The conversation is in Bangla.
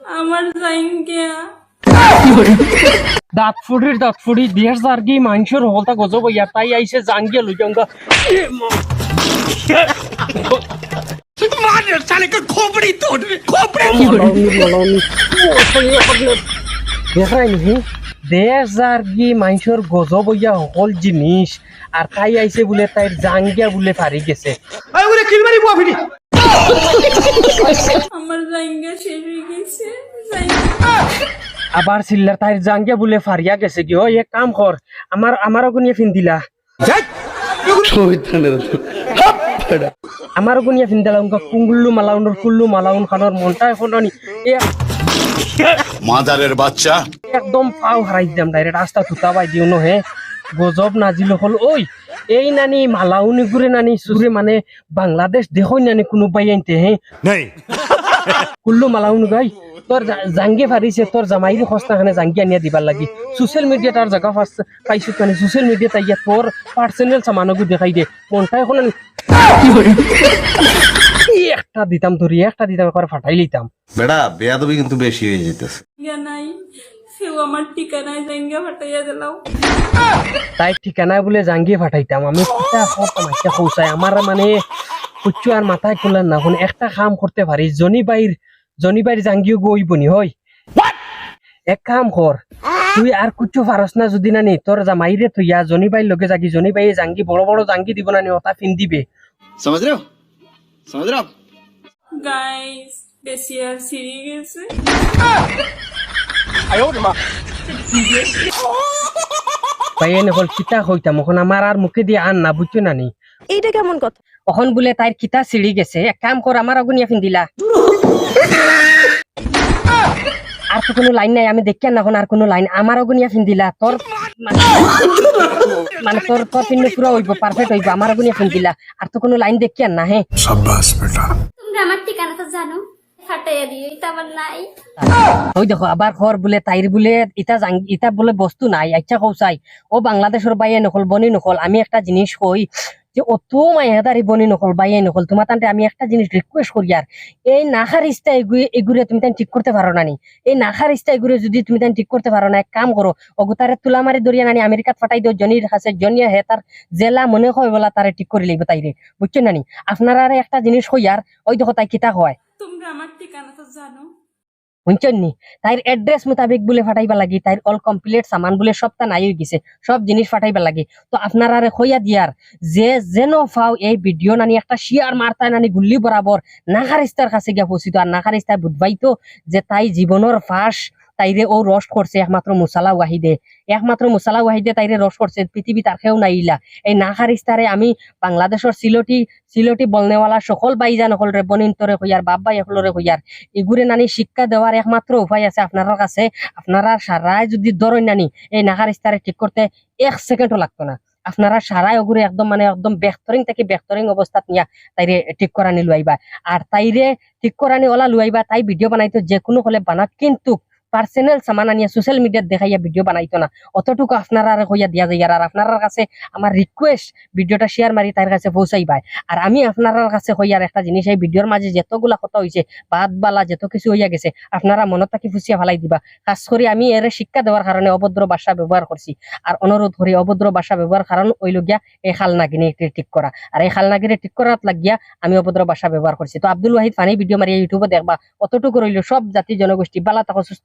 আমার জাইঙ্গিয়া দাঁত ফুটির দাঁত ফুটি দিয়ে যার কি মাংসের হলতা গজব ইয়া তাই আইসে জাঙ্গিয়া লই যাঙ্গা দেখাই নি দেশ যার কি মানুষের গজব ইয়া সকল জিনিস আর তাই আইসে বলে তাইর জাঙ্গিয়া বলে পারি গেছে। আমার জাইঙ্গা শেষ হয়ে গেছে আবার চিল্লার তাইর জাঙ্গিয়া বলে ফারিয়া গেছে কি? হয় এক কাম কর আমার আমার গুনিয়ে ফিন দিলা। আমার গুনিয়া ফিন দিলা উনকা কুঙ্গুল্লু মালাউনের কুল্লু মালাউন খানোর মনটা এখন মাদারের বাচ্চা। একদম পাও হারাই দিলাম ডাইরেক্ট রাস্তা তুতা বাই দিও ন হে গজব নাজিল হল ওই এই নানি মালাউনি ঘুরে নানি সুরে মানে বাংলাদেশ দেখই নানি কোনো বাই আনতে হে। কুল্লু মালাউন গাই তোর জাঙ্গে ফারিছে তোর জামাইরি খস্তা খানে জাঙ্গি আনিয়া দিবার লাগি। সোশ্যাল মিডিয়া তার জায়গা ফার্স্ট পাইছো কানে সোশ্যাল মিডিয়া তাই তোর পার্সোনাল সামানগু দেখাই দে। মনটা এখন আমি একটা দিতাম ধরি একটা দিতাম একবার ফাটাই লিতাম বেড়া বেয়াদবি কিন্তু বেশি হয়ে যেতেছে নাই সেও আমার ঠিকানায় জাইঙ্গা ফাটাইয়া দিলাম তাই ঠিকানা বলে জাঙ্গিয়ে ফাটাইতাম আমি কিতা করতাম একটা খৌসাই আমার মানে কুচ্ছু আর মাথায় খুললেন না। এখন একটা কাম করতে পারি। জনি বাইর জনি বাইর জাঙ্গিও গই বনি হয় এক কাম কর তুই আর কুচ্ছু ফারস না যদি নানি তোর জামাইরে থইয়া জনি বাইর লগে জাগি জনি বাই জাঙ্গি বড় বড় জাঙ্গি দিব নানি ওটা ফিন দিবে। সমাজ রে সমাজ রে গাইস বেশি আর গেছে। ভাই এনে হল কিতা হইতাম এখন আমার আর মুখে দিয়ে আন না বুঝছ নানি এইটা কেমন কথা? এখন বলে তাইর কিতা সিঁড়ি গেছে এক কাম কর আমার আগুনিয়া ফিন দিলা আর তো কোনো লাইন নাই আমি দেখি না আর কোনো লাইন আমার অগুনিয়া ফিন দিলা তোর মানে- তোর তোর ফিন পুরো হইব পারফেক্ট হইব আমার অগুনিয়া ফিন দিলা আর তো কোনো লাইন দেখি না হে তোমরা আমার ঠিকানা জানো? ইটা জাং ইটা বস্তু নাই। আচ্ছা কৌসাই ও বাংলাদেশের বাইয়ে নকল, বনি নকল, আমি একটা জিনিস কই যে অত মায়াদারি বনি নকল বাইয়ে নকল, তোমার তান্তে আমি একটা জিনিস রিকোয়েস্ট করি আর, এই নাখার ইস্তা এগুরে তুমি তাই ঠিক করতে পারো না নি। এই নাখার ইস্তা এগুরে যদি তুমি তাই ঠিক করতে পারো না, এক কাম করো অগুতারে তুলা মারি দরিয়া নানি আমেরিকাত ফাটাই দিও, জনির কাছে জনিয়া হে তার জেলা মনে হয় বলা তারে ঠিক করে লিখবে তাইরে বুঝছ নানি? আপনারা একটা জিনিস কই আর, ওই দেখো তাই কিতা হয়। তোমরা আমার ঠিকানা তো জানো? শুনছেন নি? তাইর এড্রেস মোতাবেক বলে ফাটাইবা লাগি তাইর অল কমপ্লিট সামান বলে সবটা নাই গেছে, সব জিনিস ফাটাইবা লাগে। তো আপনারা হইয়া দিয়ার যে যেন ফাও এই ভিডিও নানি একটা শিয়ার মারতায় নানি গুল্লি বরাবর নাখারিস্তার কাছে গিয়া পৌঁছিত আর নাখারিস্তায় বুধবাইতো যে তাই জীবনের ফাঁস তাইরে ও রষ্ট করছে একমাত্র মুসালা ওয়াহিদে। একমাত্র মুসালা ওয়াহিদে তাইরে রষ্ট করছে, পৃথিবী তার কেউ নাইলা এই না নাখারিস্তারে আমি বাংলাদেশের সিলটি সিলটি বলনেওয়ালা সকল বাইজান হলরে বনিন্তরে হইয়ার বাপ ভাই হলরে হইয়ার এগুরে নানি শিক্ষা দেওয়ার একমাত্র উপায় আছে আপনার কাছে। আপনারা সারাই যদি ধরেন নানি, এই নাগার ইস্তারে ঠিক করতে এক সেকেন্ডও লাগতো না। আপনারা সারাই ওগুরে একদম মানে একদম বেহতরিং থেকে বেহতরিং অবস্থাত নিয়া তাইরে ঠিক করা নি লুয়াইবা আর তাইরে ঠিক করা নি ওলা লুয়াইবা তাই ভিডিও বানাইতো যে কোনো হলে বানা কিন্তু পার্সোনাল সামান আনিয়া সোশ্যাল মিডিয়াত দেখাইয়া ভিডিও বানাইতো না। অতটুকু আপনারা হইয়া দিয়া যায়। আর আপনার কাছে আমার রিকোয়েস্ট ভিডিওটা শেয়ার মারি তার কাছে পৌঁছাইবাই আর আমি আপনার কাছে হইয়ার একটা জিনিস, এই ভিডিওর মাঝে যতগুলা কথা হইছে, বাদ বালা যত কিছু হইয়া গেছে, আপনারা মনত থাকি ফুসিয়া ফেলাই দিবা। খাস করে আমি এর শিক্ষা দেওয়ার কারণে অভদ্র ভাষা ব্যবহার করছি। আর অনুরোধ করি, অভদ্র ভাষা ব্যবহার কারণ ওই লগিয়া এই খালনাগিনি ঠিক করা। আর এই খালনাগিরি ঠিক করার লাগিয়া আমি অভদ্র ভাষা ব্যবহার করছি। তো আব্দুল ওয়াহিদ ফানি ভিডিও মারিয়া ইউটিউবে দেখবা, অতটুকু রইল সব জাতি জনগোষ্ঠী, বালা থাকো, সুস্থ